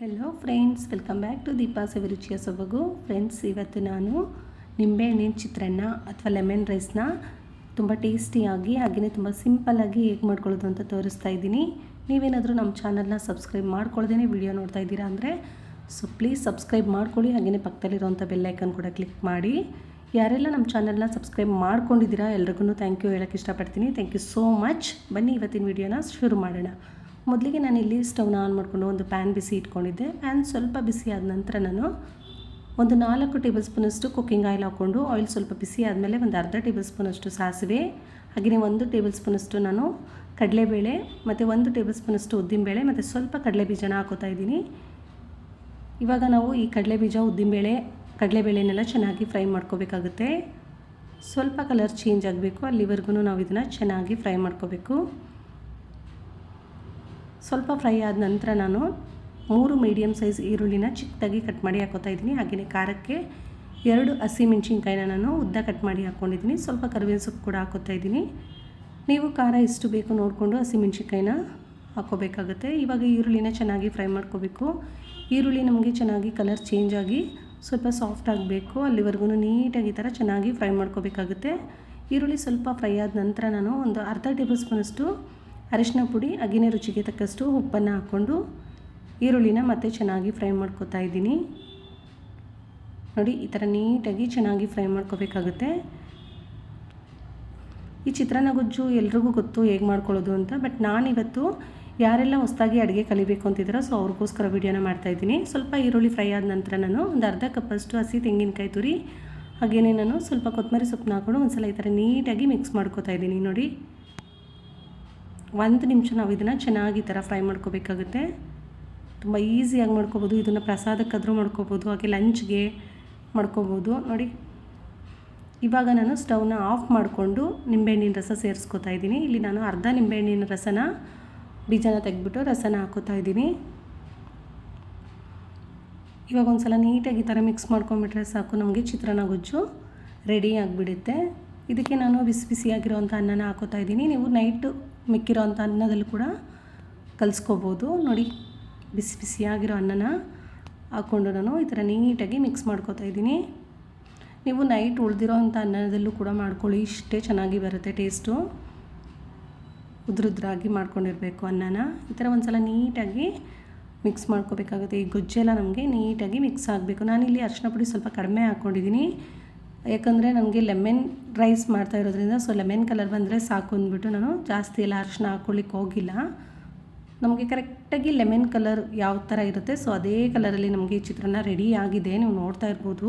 Hello friends welcome back to Deepa ಸವಿರುಚಿಯ ಸೊಬಗು friends ಇವತ್ತು ನಾನು ನಿಂಬೆಹಣ್ಣಿನ ಚಿತ್ರಾನ್ನ ಅಥವಾ ಲೆಮನ್ ರೈಸ್ನ ತುಂಬ ಟೇಸ್ಟಿಯಾಗಿ ಹಾಗೆಯೇ ತುಂಬ ಸಿಂಪಲ್ಲಾಗಿ ಹೇಗೆ ಮಾಡ್ಕೊಳ್ಳೋದು ಅಂತ ತೋರಿಸ್ತಾ ಇದ್ದೀನಿ. ನೀವೇನಾದರೂ ನಮ್ಮ ಚಾನಲ್ನ ಸಬ್ಸ್ಕ್ರೈಬ್ ಮಾಡ್ಕೊಳ್ಳ್ದೇ ವಿಡಿಯೋ ನೋಡ್ತಾ ಇದ್ದೀರಾ ಅಂದರೆ ಸೊ ಪ್ಲೀಸ್ ಸಬ್ಸ್ಕ್ರೈಬ್ ಮಾಡ್ಕೊಳ್ಳಿ ಹಾಗೆಯೇ ಪಕ್ಕದಲ್ಲಿರೋಂಥ ಬೆಲ್ಲೈಕನ್ ಕೂಡ ಕ್ಲಿಕ್ ಮಾಡಿ. ಯಾರೆಲ್ಲ ನಮ್ಮ ಚಾನಲ್ನ ಸಬ್ಸ್ಕ್ರೈಬ್ ಮಾಡ್ಕೊಂಡಿದ್ದೀರಾ ಎಲ್ರಿಗೂ ಥ್ಯಾಂಕ್ ಯು ಹೇಳೋಕ್ಕೆ ಇಷ್ಟಪಡ್ತೀನಿ. ಥ್ಯಾಂಕ್ ಯು ಸೋ ಮಚ್ ಬನ್ನಿ ಇವತ್ತಿನ ವಿಡಿಯೋನ ಶುರು ಮಾಡೋಣ. ಮೊದಲಿಗೆ ನಾನು ಇಲ್ಲಿ ಸ್ಟವ್ನ ಆನ್ ಮಾಡಿಕೊಂಡು ಒಂದು ಪ್ಯಾನ್ ಬಿಸಿ ಇಟ್ಕೊಂಡಿದ್ದೆ. ಪ್ಯಾನ್ ಸ್ವಲ್ಪ ಬಿಸಿ ಆದ ನಂತರ ನಾನು ಒಂದು ನಾಲ್ಕು ಟೇಬಲ್ ಸ್ಪೂನಷ್ಟು ಕುಕ್ಕಿಂಗ್ ಆಯಿಲ್ ಹಾಕ್ಕೊಂಡು ಆಯಿಲ್ ಸ್ವಲ್ಪ ಬಿಸಿ ಆದಮೇಲೆ ಒಂದು ಅರ್ಧ ಟೇಬಲ್ ಸ್ಪೂನಷ್ಟು ಸಾಸಿವೆ, ಹಾಗೆಯೇ ಒಂದು ಟೇಬಲ್ ಸ್ಪೂನಷ್ಟು ನಾನು ಕಡಲೆಬೇಳೆ ಮತ್ತು ಒಂದು ಟೇಬಲ್ ಸ್ಪೂನಷ್ಟು ಉದ್ದಿನಬೇಳೆ ಮತ್ತು ಸ್ವಲ್ಪ ಕಡಲೆ ಬೀಜನ ಹಾಕೋತಾ ಇದ್ದೀನಿ. ಇವಾಗ ನಾವು ಈ ಕಡಲೆ ಬೀಜ ಉದ್ದಿನಬೇಳೆ, ಕಡಲೆಬೇಳೆನೆಲ್ಲ ಚೆನ್ನಾಗಿ ಫ್ರೈ ಮಾಡ್ಕೋಬೇಕಾಗುತ್ತೆ. ಸ್ವಲ್ಪ ಕಲರ್ ಚೇಂಜ್ ಆಗಬೇಕು, ಅಲ್ಲಿವರೆಗೂ ನಾವು ಇದನ್ನು ಚೆನ್ನಾಗಿ ಫ್ರೈ ಮಾಡ್ಕೋಬೇಕು. ಸ್ವಲ್ಪ ಫ್ರೈ ಆದ ನಂತರ ನಾನು ಮೂರು ಮೀಡಿಯಮ್ ಸೈಜ್ ಈರುಳ್ಳಿನ ಚಿಕ್ಕದಾಗಿ ಕಟ್ ಮಾಡಿ ಹಾಕೋತಾ ಇದ್ದೀನಿ. ಹಾಗೆಯೇ ಖಾರಕ್ಕೆ ಎರಡು ಹಸಿಮೆಣ್ಸಿನ್ಕಾಯಿನ ನಾನು ಉದ್ದ ಕಟ್ ಮಾಡಿ ಹಾಕ್ಕೊಂಡಿದ್ದೀನಿ ಸ್ವಲ್ಪ ಕರಿಬೇವಿನ ಸೊಪ್ಪು ಕೂಡ ಹಾಕೋತಾ ಇದ್ದೀನಿ. ನೀವು ಖಾರ ಎಷ್ಟು ಬೇಕು ನೋಡಿಕೊಂಡು ಹಸಿಮೆಣ್ಸಿನ್ಕಾಯಿನ ಹಾಕ್ಕೋಬೇಕಾಗುತ್ತೆ ಇವಾಗ ಈರುಳ್ಳಿನ ಚೆನ್ನಾಗಿ ಫ್ರೈ ಮಾಡ್ಕೋಬೇಕು. ಈರುಳ್ಳಿ ನಮಗೆ ಚೆನ್ನಾಗಿ ಕಲರ್ ಚೇಂಜ್ ಆಗಿ ಸ್ವಲ್ಪ ಸಾಫ್ಟ್ ಆಗಬೇಕು. ಅಲ್ಲಿವರೆಗೂ ನೀಟಾಗಿ ಥರ ಚೆನ್ನಾಗಿ ಫ್ರೈ ಮಾಡ್ಕೋಬೇಕಾಗುತ್ತೆ. ಈರುಳ್ಳಿ ಸ್ವಲ್ಪ ಫ್ರೈ ಆದ ನಂತರ ನಾನು ಒಂದು ಅರ್ಧ ಟೇಬಲ್ ಸ್ಪೂನಷ್ಟು ಅರಿಶಿನ ಪುಡಿ ಅಗಿನ ರುಚಿಗೆ ತಕ್ಕಷ್ಟು ಉಪ್ಪನ್ನು ಹಾಕ್ಕೊಂಡು ಈರುಳ್ಳಿನ ಮತ್ತೆ ಚೆನ್ನಾಗಿ ಫ್ರೈ ಮಾಡ್ಕೋತಾ ಇದ್ದೀನಿ. ನೋಡಿ, ಈ ಥರ ನೀಟಾಗಿ ಚೆನ್ನಾಗಿ ಫ್ರೈ ಮಾಡ್ಕೋಬೇಕಾಗುತ್ತೆ. ಈ ಚಿತ್ರಾನ್ನ ಗೊಜ್ಜು ಎಲ್ರಿಗೂ ಗೊತ್ತು ಹೇಗೆ ಮಾಡ್ಕೊಳ್ಳೋದು ಅಂತ, ಬಟ್ ನಾನಿವತ್ತು ಯಾರೆಲ್ಲ ಹೊಸ್ದಾಗಿ ಅಡುಗೆ ಕಲಿಬೇಕು ಅಂತಿದ್ದಾರೋ ಸೊ ಅವ್ರಿಗೋಸ್ಕರ ವೀಡಿಯೋನ ಮಾಡ್ತಾಯಿದ್ದೀನಿ ಸ್ವಲ್ಪ ಈರುಳ್ಳಿ ಫ್ರೈ ಆದ ನಂತರ ನಾನು ಒಂದು ಅರ್ಧ ಕಪ್ಪಷ್ಟು ಹಸಿ ತೆಂಗಿನಕಾಯಿ ತುರಿ, ಹಾಗೇನೇ ನಾನು ಸ್ವಲ್ಪ ಕೊತ್ತಂಬರಿ ಸೊಪ್ಪನ್ನ ಹಾಕೊಂಡು ಒಂದು ಸಲ ಈ ಥರ ನೀಟಾಗಿ ಮಿಕ್ಸ್ ಮಾಡ್ಕೋತಾ ಇದ್ದೀನಿ. ನೋಡಿ ಒಂದು ನಿಮಿಷ ನಾವು ಇದನ್ನು ಚೆನ್ನಾಗಿ ಈ ಥರ ಫ್ರೈ ಮಾಡ್ಕೋಬೇಕಾಗುತ್ತೆ. ತುಂಬ ಈಸಿಯಾಗಿ ಮಾಡ್ಕೋಬೋದು, ಇದನ್ನು ಪ್ರಸಾದಕ್ಕಾದರೂ ಮಾಡ್ಕೋಬೋದು, ಹಾಗೆ ಲಂಚ್ಗೆ ಮಾಡ್ಕೋಬೋದು. ನೋಡಿ, ಇವಾಗ ನಾನು ಸ್ಟವ್ನ ಆಫ್ ಮಾಡಿಕೊಂಡು ನಿಂಬೆಹಣ್ಣಿನ ರಸ ಸೇರಿಸ್ಕೋತಾ ಇದ್ದೀನಿ. ಇಲ್ಲಿ ನಾನು ಅರ್ಧ ನಿಂಬೆಹಣ್ಣಿನ ರಸನ ಬೀಜನ ತೆಗೆದ್ಬಿಟ್ಟು ರಸನ ಹಾಕೋತಾ ಇದ್ದೀನಿ. ಇವಾಗ ಒಂದು ಸಲ ನೀಟಾಗಿ ಈ ಥರ ಮಿಕ್ಸ್ ಮಾಡ್ಕೊಂಬಿಟ್ರೆ ಸಾಕು, ನಮಗೆ ಚಿತ್ರಾನ್ನ ಗೊಜ್ಜು ರೆಡಿ ಆಗಿಬಿಡುತ್ತೆ. ಇದಕ್ಕೆ ನಾನು ಬಿಸಿ ಬಿಸಿಯಾಗಿರುವಂಥ ಅನ್ನನ ಹಾಕೋತಾ ಇದ್ದೀನಿ. ನೀವು ನೈಟು ಮಿಕ್ಕಿರೋವಂಥ ಅನ್ನದಲ್ಲಿ ಕೂಡ ಕಲಿಸ್ಕೋಬೋದು. ನೋಡಿ, ಬಿಸಿ ಬಿಸಿಯಾಗಿರೋ ಅನ್ನನ ಹಾಕ್ಕೊಂಡು ನಾನು ಈ ಥರ ನೀಟಾಗಿ ಮಿಕ್ಸ್ ಮಾಡ್ಕೋತಾ ಇದ್ದೀನಿ. ನೀವು ನೈಟ್ ಉಳಿದಿರೋ ಅಂಥ ಅನ್ನದಲ್ಲೂ ಕೂಡ ಮಾಡ್ಕೊಳ್ಳಿ, ಇಷ್ಟೇ ಚೆನ್ನಾಗಿ ಬರುತ್ತೆ ಟೇಸ್ಟು. ಉದ್ರುದ್ರಾಗಿ ಮಾಡ್ಕೊಂಡಿರಬೇಕು ಅನ್ನನ. ಈ ಥರ ಒಂದು ಸಲ ನೀಟಾಗಿ ಮಿಕ್ಸ್ ಮಾಡ್ಕೋಬೇಕಾಗುತ್ತೆ. ಈ ಗೊಜ್ಜೆಲ್ಲ ನಮಗೆ ನೀಟಾಗಿ ಮಿಕ್ಸ್ ಆಗಬೇಕು. ನಾನಿಲ್ಲಿ ಅರಿಶಿನ ಪುಡಿ ಸ್ವಲ್ಪ ಕಡಿಮೆ ಹಾಕ್ಕೊಂಡಿದ್ದೀನಿ. ಯಾಕಂದರೆ ನನಗೆ ಲೆಮನ್ ರೈಸ್ ಮಾಡ್ತಾ ಇರೋದ್ರಿಂದ ಸೊ ಲೆಮನ್ ಕಲರ್ ಬಂದರೆ ಸಾಕು ಅಂದ್ಬಿಟ್ಟು ನಾನು ಜಾಸ್ತಿ ಎಲ್ಲ ಅರಿಶಿನ ಹಾಕೊಳ್ಳಿಕ್ಕೆ ಹೋಗಿಲ್ಲ. ನಮಗೆ ಕರೆಕ್ಟಾಗಿ ಲೆಮನ್ ಕಲರ್ ಯಾವ ಥರ ಇರುತ್ತೆ ಸೊ ಅದೇ ಕಲರಲ್ಲಿ ನಮಗೆ ಚಿತ್ರಾನ್ನ ರೆಡಿ ಆಗಿದೆ, ನೀವು ನೋಡ್ತಾ ಇರ್ಬೋದು.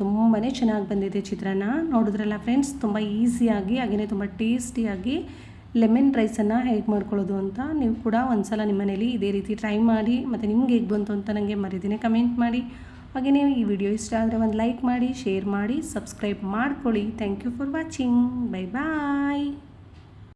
ತುಂಬಾ ಚೆನ್ನಾಗಿ ಬಂದಿದೆ ಚಿತ್ರಾನ್ನ. ನೋಡಿದ್ರಲ್ಲ ಫ್ರೆಂಡ್ಸ್ ತುಂಬ ಈಸಿಯಾಗಿ ಹಾಗೆಯೇ ತುಂಬ ಟೇಸ್ಟಿಯಾಗಿ ಲೆಮನ್ ರೈಸನ್ನು ಹೇಗೆ ಮಾಡ್ಕೊಳ್ಳೋದು ಅಂತ ನೀವು ಕೂಡ ಒಂದು ಸಲ ನಿಮ್ಮ ಮನೇಲಿ ಇದೇ ರೀತಿ ಟ್ರೈ ಮಾಡಿ, ಮತ್ತು ನಿಮ್ಗೆ ಹೇಗೆ ಬಂತು ಅಂತ ನನಗೆ ಮರಿದಿನೇ ಕಮೆಂಟ್ ಮಾಡಿ. ಹಾಗೆಯೇ ಈ ವಿಡಿಯೋ ಇಷ್ಟ ಆದರೆ ಒಂದು ಲೈಕ್ ಮಾಡಿ ಶೇರ್ ಮಾಡಿ ಸಬ್ಸ್ಕ್ರೈಬ್ ಮಾಡ್ಕೊಳ್ಳಿ. Thank you for watching bye bye